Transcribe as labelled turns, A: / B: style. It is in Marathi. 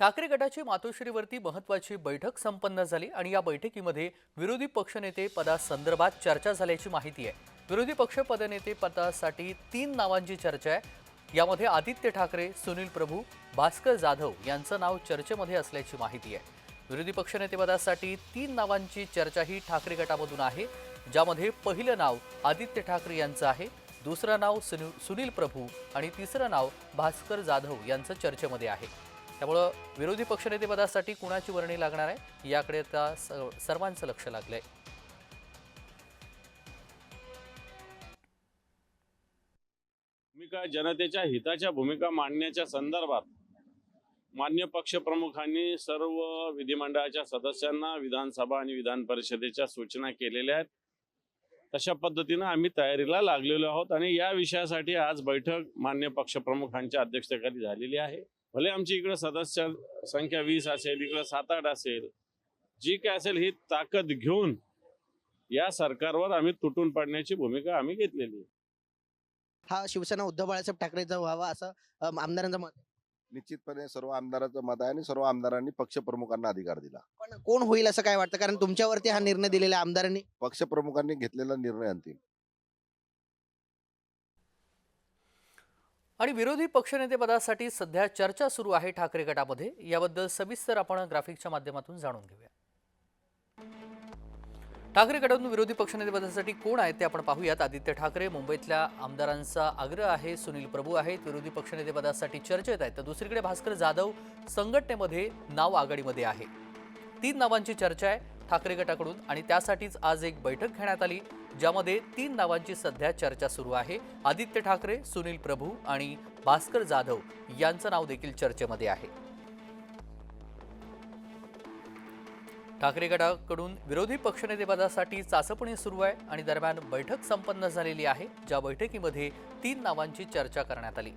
A: ठाकरे गटाची मातोश्रीवरती महत्वाची बैठक संपन्न झाली आणि या बैठकीमध्ये विरोधी पक्षनेते पदासंदर्भात चर्चा झाल्याची माहिती आहे. विरोधी पक्ष पदनेते पदासाठी तीन नावांची चर्चा आहे. यामध्ये आदित्य ठाकरे सुनील प्रभू भास्कर जाधव यांचं नाव चर्चेमध्ये असल्याची माहिती आहे. विरोधी पक्षनेतेपदासाठी तीन नावांची चर्चा ही ठाकरे गटामधून आहे ज्यामध्ये पहिलं नाव आदित्य ठाकरे यांचं आहे दुसरं नाव सुनील सुनील प्रभू आणि तिसरं नाव भास्कर जाधव यांचं चर्चेमध्ये आहे. त्यामुळं विरोधी पक्षनेतेपदासाठी कुणाची वर्णी लागणार आहे याकडे आता सर्वांचं लक्ष लागलंय.
B: भूमिका जनतेच्या हिताच्या भूमिका मांडण्याच्या संदर्भात मान्य पक्षप्रमुखांनी सर्व विधिमंडळाच्या सदस्यांना विधानसभा आणि विधान परिषदेच्या सूचना केलेल्या आहेत. तशा पद्धतीनं आम्ही तयारीला लागलेलो आहोत आणि या विषयासाठी आज बैठक मान्य पक्षप्रमुखांच्या अध्यक्षतेखाली झालेली आहे. भले आमची इकडे सदस्य संख्या वीस असेल इकडे सात आठ असेल जी काय असेल ही ताकद घेऊन या सरकारवर आम्ही तुटून पडण्याची भूमिका आम्ही घेतलेली
C: हा शिवसेना उद्धव बाळासाहेब ठाकरेचा व्हावा असं आमदारांचं मत आहे.
D: निश्चितपणे सर्व आमदारांचं मत आहे आणि सर्व आमदारांनी पक्षप्रमुखांना अधिकार दिला.
C: पण कोण होईल असं काय वाटतं? कारण तुमच्यावरती हा निर्णय दिलेला आमदारांनी.
D: पक्षप्रमुखांनी घेतलेला निर्णय अंतिम.
A: आणि विरोधी पक्षनेतेपदासाठी सध्या चर्चा सुरू आहे ठाकरे गटामध्ये. याबद्दल सविस्तर आपण ग्राफिकच्या माध्यमातून जाणून घेऊया. ठाकरे गटातून विरोधी पक्षनेतेपदासाठी कोण आहेत ते आपण पाहूयात. आदित्य ठाकरे मुंबईतल्या आमदारांचा आग्रह आहे सुनील प्रभू आहेत विरोधी पक्षनेतेपदासाठी चर्चेत आहेत. तर दुसरीकडे भास्कर जाधव संघटनेमध्ये नाव आघाडीमध्ये आहे. तीन नावांची चर्चा आहे. ठाकरे गटाकडून आणि त्यासाठीच आज एक बैठक घेण्यात आली ज्यामध्ये तीन नावांची सध्या चर्चा सुरू आहे. आदित्य ठाकरे सुनील प्रभू आणि भास्कर जाधव यांचं नाव देखील चर्चेमध्ये आहे. ठाकरे गटाकडून विरोधी पक्षनेतेपदासाठी चाचपणी सुरू आहे आणि दरम्यान बैठक संपन्न झालेली आहे ज्या बैठकीमध्ये तीन नावांची चर्चा करण्यात आली.